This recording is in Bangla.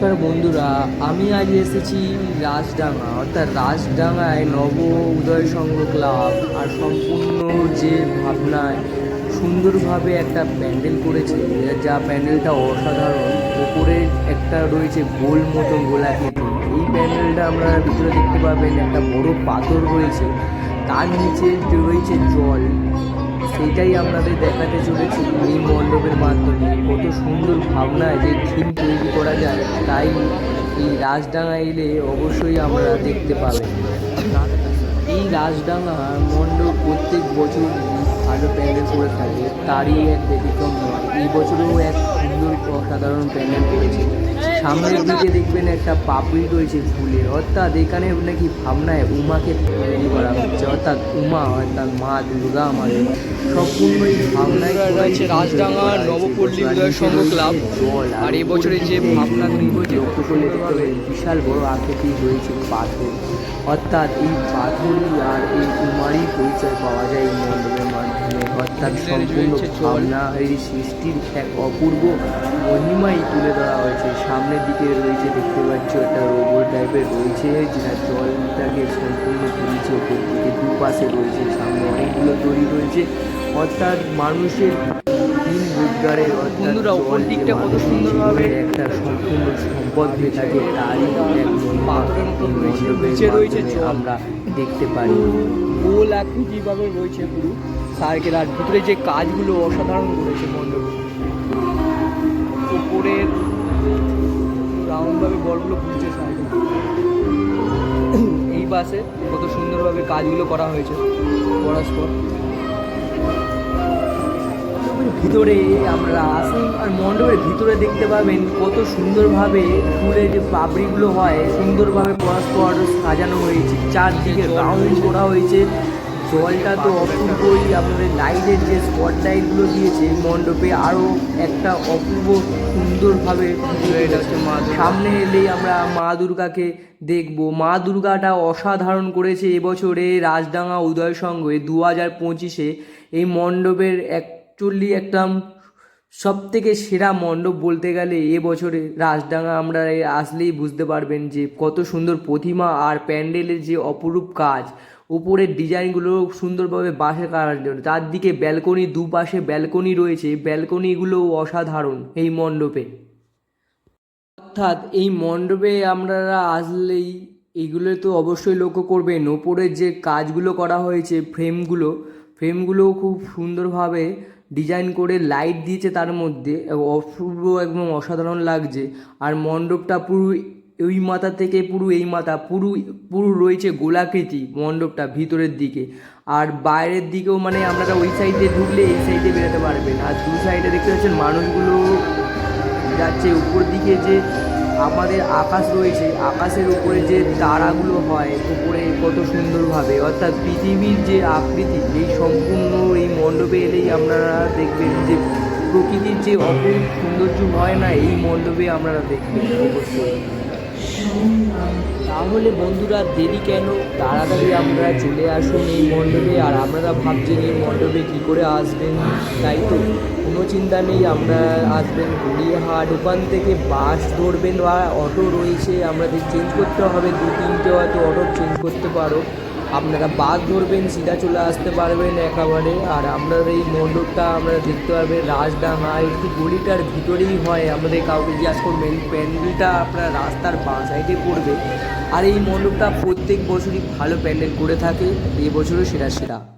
নমস্কার বন্ধুরা, আমি আজ এসেছি রাজডাঙ্গা, অর্থাৎ রাজডাঙ্গায় নব উদয় সংঘ ক্লাব আর সম্পূর্ণ যে ভাবনায় সুন্দরভাবে একটা প্যান্ডেল করেছে, যা প্যান্ডেলটা অসাধারণ, ওপরে একটা রয়েছে গোল মতো গোলাকৃতি। এই প্যান্ডেলটা আমরা ভিতরে দেখতে পাবেন একটা বড় পাথর রয়েছে, তার নিচে রয়েছে জল। সেইটাই আপনাদের দেখাতে চলেছি এই মণ্ডপের মাধ্যমে। কত সুন্দর ভাবনায় যে থিম তৈরি করা যায়, তাই এই রাজডাঙ্গা এলে অবশ্যই আমরা দেখতে পাবেন। এই রাজডাঙ্গা মণ্ডপ প্রত্যেক বছর ভালো প্যান্ডেল করে থাকে, তারই এক ব্যতিক্রম নয়। এই বছরেও এক সুন্দর অসাধারণ প্যান্ডেল করেছে। সামনের দিকে দেখবেন একটা পাপড়ি রয়েছে ফুলের অর্থাৎ এখানে নাকি ভাবনায় উমাকে তৈরি করা হচ্ছে অর্থাৎ উমা অর্থাৎ মা দুর্গা আমাদের। সম্পূর্ণই ভাবনায় রয়েছে রাজডাঙ্গা নবপল্লী উদয় সংঘ ক্লাব। আর এই বছরের যে ভাবনা তৈরি হয়েছে করলে দেখতে বিশাল বড় আকৃতি রয়েছে পাথর। অর্থাৎ এই পাথরই আর এই উমারই পরিচয় পাওয়া যায় এই মণ্ডপের মাধ্যমে। অর্থাৎ সম্পূর্ণ এই সৃষ্টির এক অপূর্ব মহিমাই তুলে ধরা হয়েছে। সামনের দিকে রয়েছে দেখতে পাচ্ছ একটা রোবট টাইপের রয়েছে যেটা জলটাকে সম্পূর্ণ তুলছে ওপর দিকে দুপাশে রয়েছে সামনে অনেকগুলো তৈরি রয়েছে। অর্থাৎ মানুষের দিন রোজগারের অর্থাৎ বন্ধুরা, ওপর দিকটা কত মানুষের সুন্দরভাবে একটা সম্পূর্ণ সম্পদ হয়ে থাকে তারই এক রয়েছে। আমরা দেখতে পারি। গোল আকৃতিভাবে রয়েছে পুরো। সার্কেল আর ভিতরে যে কাজগুলো অসাধারণ করেছে মণ্ডপে। উপরের রাউন্ডভাবে বলগুলো ঘুরছে সার্কেল এই পাশে কত সুন্দরভাবে কাজগুলো করা হয়েছে পরস্পর। ভিতরে আমরা আসি আর মণ্ডপের ভিতরে দেখতে পাবেন কত সুন্দরভাবে ফুলের যে পাপড়িগুলো হয় সুন্দরভাবে পরস্পর সাজানো হয়েছে। চারদিকে রাউন্ড করা হয়েছে। জলটা তো অপূর্বই আপনাদের লাইটের যে স্পট লাইটগুলো দিয়েছে মণ্ডপে আরও একটা অপূর্ব সুন্দরভাবে মা সামনে এলেই আমরা মা দুর্গাকে দেখব। মা দুর্গাটা অসাধারণ করেছে এবছরে রাজডাঙ্গা উদয় সঙ্গে দু হাজার পঁচিশে। এই মণ্ডপের অ্যাকচুয়ালি একটা সব থেকে সেরা মণ্ডপ বলতে গেলে এবছরে রাজডাঙ্গা। আমরা আসলেই বুঝতে পারবেন যে কত সুন্দর প্রতিমা আর প্যান্ডেলের যে অপরূপ কাজ। উপরের ডিজাইনগুলো সুন্দরভাবে বাঁশে কাটার জন্য তার দিকে ব্যালকনি দুপাশে ব্যালকনি রয়েছে। ব্যালকনিগুলো অসাধারণ এই মণ্ডপে। অর্থাৎ এই মণ্ডপে আপনারা আসলেই এগুলো তো অবশ্যই লক্ষ্য করবেন। ওপরের যে কাজগুলো করা হয়েছে ফ্রেমগুলো ফ্রেমগুলোও খুব সুন্দরভাবে ডিজাইন করে লাইট দিয়েছে তার মধ্যে। অপূর্ব একদম অসাধারণ লাগছে। আর মণ্ডপটা পুরো ওই মাথা থেকে পুরো এই মাথা, পুরো পুরো রয়েছে গোলাকৃতি মণ্ডপটা ভিতরের দিকে। আর বাইরের দিকেও মানে আপনারা ওই সাইডে ঢুকলে এই সাইডে বেরোতে পারবেন। আর দু সাইডে দেখতে পাচ্ছেন মানুষগুলো যাচ্ছে। উপর দিকে যে আমাদের আকাশ রয়েছে, আকাশের উপরে যে তারাগুলো হয়, উপরে কত সুন্দরভাবে। অর্থাৎ পৃথিবীর যে আকৃতি, এই সম্পূর্ণ এই মণ্ডপে এলেই আপনারা দেখবেন যে প্রকৃতির যে অপূর্ব সৌন্দর্য হয় না, এই মণ্ডপে আপনারা দেখবেন, অবশ্যই। তাহলে বন্ধুরা দেরি কেন? তাড়াতাড়ি আপনারা চলে আসুন এই মণ্ডপে আর আপনারা ভাবছেন এই মণ্ডপে কী করে আসবেন? তাই তো কোনো চিন্তা নেই, আমরা আসবেন গড়িয়াহাট। ওখান থেকে বাস ধরবেন বা অটো রয়েছে, আমাদের চেঞ্জ করতে হবে। দু তিনটে হয়তো অটো চেঞ্জ করতে পারো। আপনারা বাস ধরবেন, সিধা চলে আসতে পারবেন একেবারে। আর আপনার এই মণ্ডপটা আমরা দেখতে পারবেন রাজডাঙা একটু গলিটার ভিতরেই হয়। আমাদের কাউকে জিজ্ঞাসা করবেন, প্যান্ডেলটা আপনার রাস্তার বাঁ সাইডে পড়বে। আর এই মণ্ডপটা প্রত্যেক বছরই ভালো প্যান্ডেল করে থাকে এবছরও বছরও সেরা সেরা।